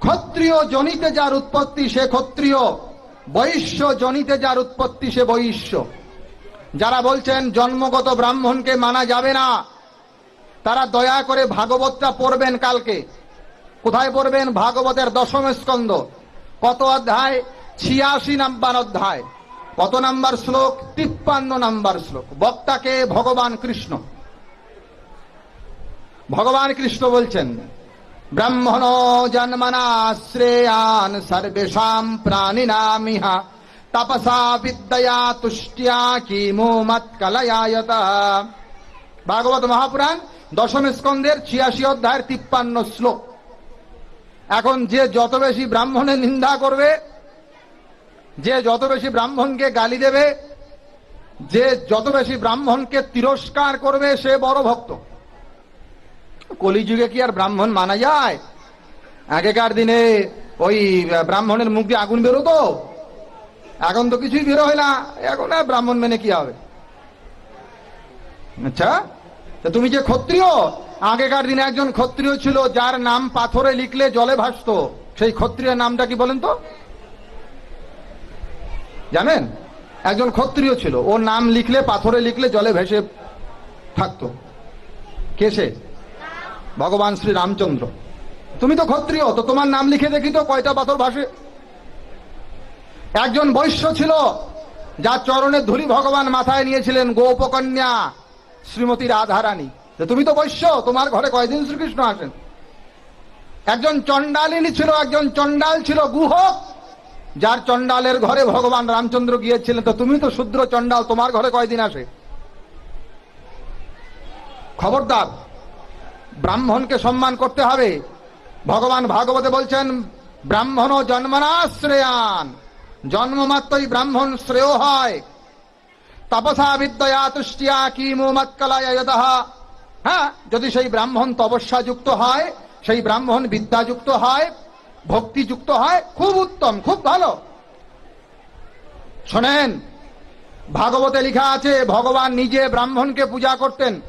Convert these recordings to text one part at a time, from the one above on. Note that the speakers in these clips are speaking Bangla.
ক্ষত্রিয় জনিতে যার উৎপত্তি, সে ক্ষত্রিয়। বৈশ্য জনিতে যার উৎপত্তি, সে বৈশ্য। যারা বলছেন, জন্মগত ব্রাহ্মণকে মানা যাবে না, তারা দয়া করে ভাগবতটা পড়বেন কালকে। কোথায় পড়বেন? ভাগবতের দশম স্কন্ধ। কত অধ্যায়? ছিয়াশি নাম্বার অধ্যায়। কত নাম্বার শ্লোক? তিপ্পান্ন নাম্বার শ্লোক। বক্তাকে ভগবান কৃষ্ণ। ভগবান কৃষ্ণ বলছেন ব্রাহ্মণ জন্মনা শ্রেয়ান সর্বেশাম প্রাণিনামিহা তপসা বিদ্যয়া তুষ্টিয়া কিমো মৎকলয়ায়ত ভাগবত মহাপুরাণ দশম স্কন্ধের ছিয়াশি অধ্যায়ের তিপ্পান্ন শ্লোক। এখন যে যত বেশি ব্রাহ্মণের নিন্দা করবে, যে যত বেশি ব্রাহ্মণকে গালি দেবে, যে যত বেশি ব্রাহ্মণকে তিরস্কার করবে, সে বড় ভক্ত। কলিযুগে কি আর ব্রাহ্মণ মানা যায়? আগেকার দিনে ওই ব্রাহ্মণের মুখ দিয়ে আগুন বেরোতো। এখন তো কিছুই বেরো হয় না। এখন ব্রাহ্মণ মেনে কি হবে? আচ্ছা তা তুমি যে ক্ষত্রিয়, আগেকার দিনে একজন ক্ষত্রিয় ছিল, যার নাম পাথরে লিখলে জলে ভাসতো। সেই ক্ষত্রিয় নামটা কি বলেন তো? জানেন? একজন ক্ষত্রিয় ছিল। ওর নাম লিখলে, পাথরে লিখলে জলে ভেসে থাকতো। কে সে? ভগবান শ্রী রামচন্দ্র। তুমি তো ক্ষত্রিয়, তো তোমার নাম লিখে দেখি তো কয়টা পাথর ভাসে। একজন বৈশ্য ছিল, যার চরণের ধুলি ভগবান মাথায় নিয়েছিলেন, গোপকন্যা শ্রীমতী রাধারানী। তুমি তো বৈশ্য, তোমার ঘরে কয়দিন শ্রীকৃষ্ণ আসেন? একজন চণ্ডালিনী ছিল, একজন চণ্ডাল ছিল গুহ, যার চণ্ডালের ঘরে ভগবান রামচন্দ্র গিয়েছিলেন। তো তুমি তো শুদ্র চণ্ডাল, তোমার ঘরে কয়দিন আসে? খবরদার ব্রাহ্মণকে সম্মান করতে হবে। ভগবান ভাগবতে বলছেন, ব্রাহ্মণ জন্মনাশ্রেয়ান। জন্মমাত্রই ব্রাহ্মণ শ্রেয় হয়। তপসা বিদ্যয়া তুষ্টিয়া কিমু মৎকলায়ত হ্যাঁ যদি সেই ব্রাহ্মণ তপস্যা যুক্ত হয়, সেই ব্রাহ্মণ বিদ্যাযুক্ত হয় ভক্তিযুক্ত হয়, খুব উত্তম, খুব ভালো। শোনেন, ভাগবতে লেখা আছে, ভগবান নিজে ব্রাহ্মণকে পূজা করতেন।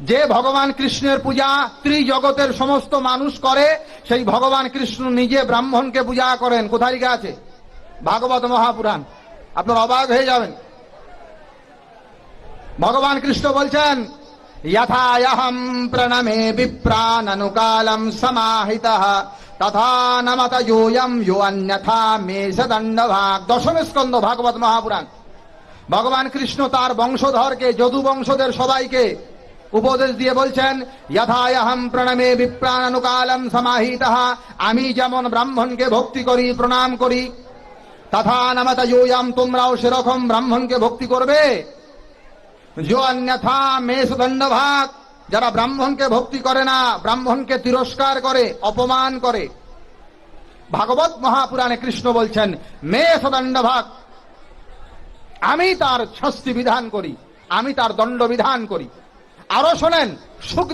যে ভগবান কৃষ্ণের পূজা ত্রিজগতের সমস্ত মানুষ করে, সেই ভগবান কৃষ্ণ নিজে ব্রাহ্মণকে পূজা করেন। কোথায় আছে? ভাগবত মহাপুরাণ। আপনার অবাক হয়ে যাবেন। ভগবান কৃষ্ণ বলছেন যথাহম প্রণমে বিপ্রানুকালম সমাহিত, তথা নমত যোয়ম যো অন্যথা মে সদণ্ড ভাগ দশম স্কন্দ ভাগবত মহাপুরাণ। ভগবান কৃষ্ণ তার বংশধরকে যদু বংশদের সবাইকে উপদেশ দিয়ে বলছেন যথাহম প্রণমে বিপ্রানুকালম সমাহিত। আমি যেমন ব্রাহ্মণকে ভক্তি করি, প্রণাম করি, তথা নামতা ইউয়াম তোমরাও সেরকম ব্রাহ্মণকে ভক্তি করবে। যো অন্যথা মেষ দণ্ড ভাগ যারা ব্রাহ্মণকে ভক্তি করে না, ব্রাহ্মণকে তিরস্কার করে, অপমান করে। ভাগবত মহাপুরাণে কৃষ্ণ বলছেন মেষ দণ্ড ভাগ আমি তার শাস্তি বিধান করি, আমি তার দণ্ড বিধান করি। আরও শোনেন